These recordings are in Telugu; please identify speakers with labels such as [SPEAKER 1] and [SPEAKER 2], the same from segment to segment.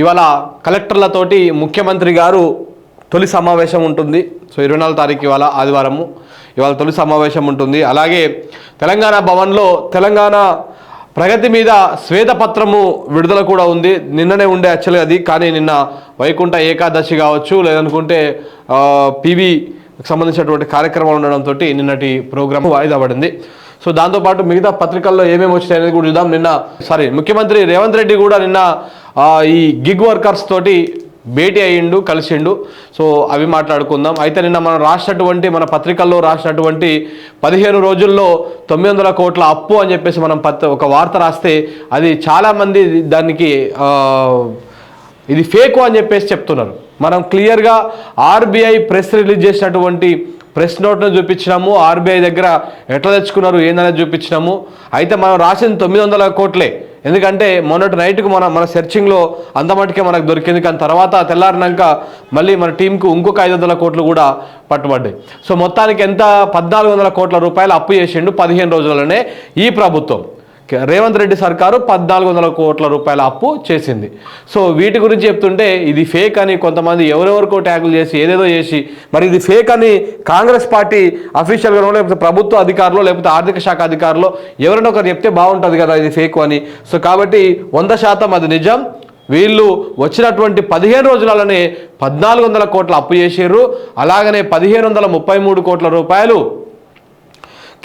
[SPEAKER 1] ఇవాళ కలెక్టర్లతోటి ముఖ్యమంత్రి గారు తొలి సమావేశం ఉంటుంది. సో ఇరవై నాలుగు తారీఖు ఇవాళ ఆదివారము ఇవాళ తొలి సమావేశం ఉంటుంది. అలాగే తెలంగాణ భవన్లో తెలంగాణ ప్రగతి మీద శ్వేతపత్రము విడుదల కూడా ఉంది. నిన్ననే ఉండే యాక్చువల్గా అది. కానీ నిన్న వైకుంఠ ఏకాదశి కావచ్చు లేదనుకుంటే పీవీకి సంబంధించినటువంటి కార్యక్రమాలు ఉండడంతో నిన్నటి ప్రోగ్రాం వాయిదా పడింది. సో దాంతోపాటు మిగతా పత్రికల్లో ఏమేమి వచ్చినాయి అనేది కూడా చూద్దాం. నిన్న సారీ ముఖ్యమంత్రి రేవంత్ రెడ్డి కూడా నిన్న ఈ గిగ్ వర్కర్స్ తోటి భేటీ అయ్యిండు కలిసిండు. సో అవి మాట్లాడుకుందాం. అయితే నిన్న మనం రాసినటువంటి మన పత్రికల్లో రాసినటువంటి పదిహేను రోజుల్లో తొమ్మిది వందల కోట్ల అప్పు అని చెప్పేసి మనం పత్ర ఒక వార్త రాస్తే అది చాలామంది దానికి ఇది ఫేకు అని చెప్పేసి చెప్తున్నారు. మనం క్లియర్గా ఆర్బీఐ ప్రెస్ రిలీజ్ చేసినటువంటి ప్రెస్ నోట్ను చూపించినాము ఆర్బీఐ దగ్గర ఎట్లా తెచ్చుకున్నారు ఏందనేది చూపించినాము. అయితే మనం రాసిన తొమ్మిది వందల కోట్లే. ఎందుకంటే మొన్నటి నైట్కు మన మన సెర్చింగ్లో అంత మటుకే మనకు దొరికింది. కానీ తర్వాత తెల్లారినాక మళ్ళీ మన టీంకు ఇంకొక ఐదు వందల కోట్లు కూడా పట్టుబడ్డాయి. సో మొత్తానికి ఎంత? పద్నాలుగు వందల కోట్ల రూపాయలు అప్పు చేసిండు పదిహేను రోజులలోనే ఈ ప్రభుత్వం. రేవంత్ రెడ్డి సర్కారు పద్నాలుగు వందల కోట్ల రూపాయల అప్పు చేసింది. సో వీటి గురించి చెప్తుంటే ఇది ఫేక్ అని కొంతమంది ఎవరెవరికో ట్యాగులు చేసి ఏదేదో చేసి మరి ఇది ఫేక్ అని కాంగ్రెస్ పార్టీ అఫీషియల్గానో లేకపోతే ప్రభుత్వ అధికారులు లేకపోతే ఆర్థిక శాఖ అధికారులు ఎవరైనా ఒకరు చెప్తే బాగుంటుంది కదా ఇది ఫేక్ అని. సో కాబట్టి వంద శాతం అది నిజం. వీళ్ళు వచ్చినటువంటి పదిహేను రోజులలోనే పద్నాలుగు వందల కోట్ల అప్పు చేసారు అలాగనే పదిహేను వందల ముప్పై మూడు కోట్ల రూపాయలు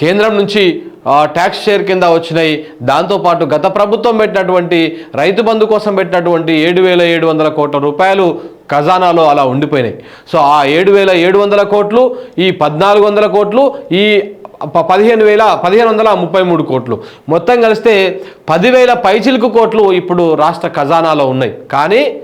[SPEAKER 1] కేంద్రం నుంచి ట్యాక్స్ షేర్ కింద వచ్చినాయి. దాంతోపాటు గత ప్రభుత్వం పెట్టినటువంటి రైతు బంధు కోసం పెట్టినటువంటి ఏడు వేల ఏడు వందల కోట్ల రూపాయలు ఖజానాలో అలా ఉండిపోయినాయి. సో ఆ ఏడు వేల ఏడు వందల కోట్లు ఈ పద్నాలుగు వందల కోట్లు ఈ ప- పదిహేను వేల పదిహేను వందల ముప్పై మూడు కోట్లు. మొత్తం కలిస్తే పదివేల పైచిలుకు కోట్లు ఇప్పుడు రాష్ట్ర ఖజానాలో ఉన్నాయి. కానీ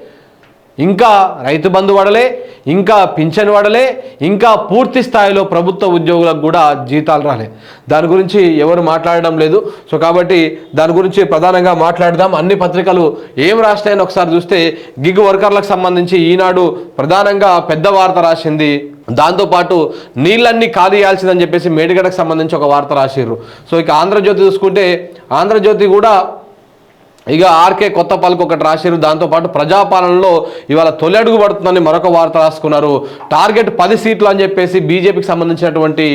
[SPEAKER 1] ఇంకా రైతు బంధు వడలే ఇంకా పింఛన్ వడలే ఇంకా పూర్తి స్థాయిలో ప్రభుత్వ ఉద్యోగులకు కూడా జీతాలు రాలే. దాని గురించి ఎవరు మాట్లాడడం లేదు. సో కాబట్టి దాని గురించి ప్రధానంగా మాట్లాడదాం. అన్ని పత్రికలు ఏం రాసినాయని ఒకసారి చూస్తే గిగ్ వర్కర్లకు సంబంధించి ఈనాడు ప్రధానంగా పెద్ద వార్త రాసింది. దాంతోపాటు నీళ్ళన్నీ ఖాళీ చెప్పేసి మేడిగడకు సంబంధించి ఒక వార్త రాసిర్రు. సో ఇక ఆంధ్రజ్యోతి చూసుకుంటే ఆంధ్రజ్యోతి కూడా ఇక ఆర్కే కొత్త పలుకు ఒకటి రాశారు. దాంతోపాటు ప్రజాపాలనలో ఇవాళ తొలి అడుగు పడుతుందని మరొక వార్త రాసుకున్నారు. టార్గెట్ పది సీట్లు అని చెప్పేసి బీజేపీకి సంబంధించినటువంటి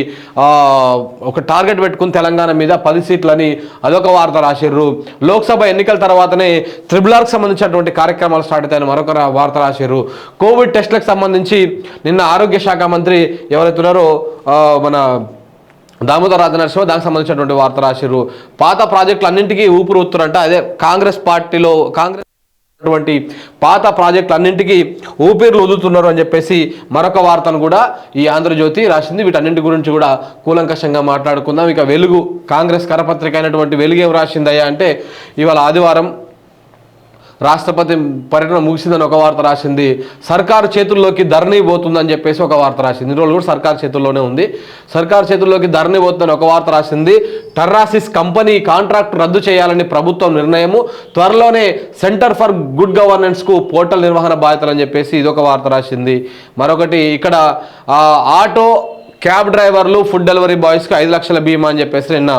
[SPEAKER 1] ఒక టార్గెట్ పెట్టుకుని తెలంగాణ మీద పది సీట్లని అదొక వార్త రాశారు. లోక్సభ ఎన్నికల తర్వాతనే త్రిబుల్ ఆర్కి సంబంధించినటువంటి కార్యక్రమాలు స్టార్ట్ అవుతాయని మరొక వార్త రాశారు. కోవిడ్ టెస్ట్లకు సంబంధించి నిన్న ఆరోగ్య శాఖ మంత్రి ఎవరైతున్నారో మన దామోదర రాజ నరసింహ దానికి సంబంధించినటువంటి వార్త రాశారు పాత ప్రాజెక్టులు అన్నింటికీ ఊపిరి ఊతురంట అదే కాంగ్రెస్ పార్టీలో కాంగ్రెస్ అటువంటి పాత ప్రాజెక్టులు అన్నింటికీ ఊపిర్లు వదులుతున్నారు అని చెప్పేసి మరొక వార్తను కూడా ఈ ఆంధ్రజ్యోతి రాసింది. వీటన్నింటి గురించి కూడా కూలంకషంగా మాట్లాడుకుందాం. ఇక వెలుగు కాంగ్రెస్ కరపత్రిక అయినటువంటి వెలుగు ఏం రాసిందయ్యా అంటే ఇవాళ ఆదివారం రాష్ట్రపతి పర్యటన ముగిసిందని ఒక వార్త రాసింది. సర్కారు చేతుల్లోకి ధరణి పోతుందని చెప్పేసి ఒక వార్త రాసింది. ఇన్ని రోజులు కూడా సర్కారు చేతుల్లోనే ఉంది. సర్కారు చేతుల్లోకి ధరణి పోతుందని ఒక వార్త రాసింది. టర్రాసిస్ కంపెనీ కాంట్రాక్ట్ రద్దు చేయాలని ప్రభుత్వం నిర్ణయము. త్వరలోనే సెంటర్ ఫర్ గుడ్ గవర్నెన్స్కు పోర్టల్ నిర్వహణ బాధ్యతలు అని చెప్పేసి ఇదొక వార్త రాసింది. మరొకటి ఇక్కడ ఆటో క్యాబ్ డ్రైవర్లు ఫుడ్ డెలివరీ బాయ్స్కి ఐదు లక్షల బీమా అని చెప్పేసి నిన్న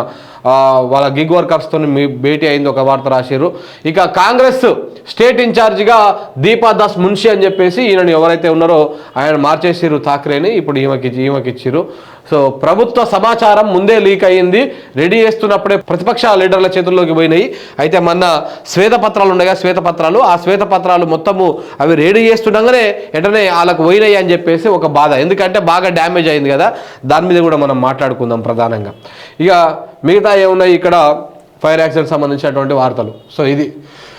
[SPEAKER 1] వాళ్ళ గిగ్ వర్కర్స్తో మీ భేటీ అయింది ఒక వార్త రాశారు ఇక కాంగ్రెస్ స్టేట్ ఇన్ఛార్జిగా దీపా దాస్ మున్షి అని చెప్పేసి ఈయనను ఎవరైతే ఉన్నారో ఆయన మార్చేసిరు థాక్రేని ఇప్పుడు ఈమెకి ఈమెకిచ్చారు సో ప్రభుత్వ సమాచారం ముందే లీక్ అయ్యింది. రెడీ చేస్తున్నప్పుడే ప్రతిపక్ష లీడర్ల చేతుల్లోకి పోయినాయి. అయితే మొన్న శ్వేతపత్రాలు ఉండగా శ్వేతపత్రాలు ఆ శ్వేతపత్రాలు మొత్తము అవి రెడీ చేస్తుండగానే వెంటనే వాళ్ళకు పోయినాయి అని చెప్పేసి ఒక బాధ. ఎందుకంటే బాగా డ్యామేజ్ అయింది కదా. దాని మీద కూడా మనం మాట్లాడుకుందాం ప్రధానంగా. ఇక మిగతా ఏమున్నాయి ఇక్కడ? ఫైర్ యాక్సిడెంట్ సంబంధించినటువంటి వార్తలు. సో ఇది.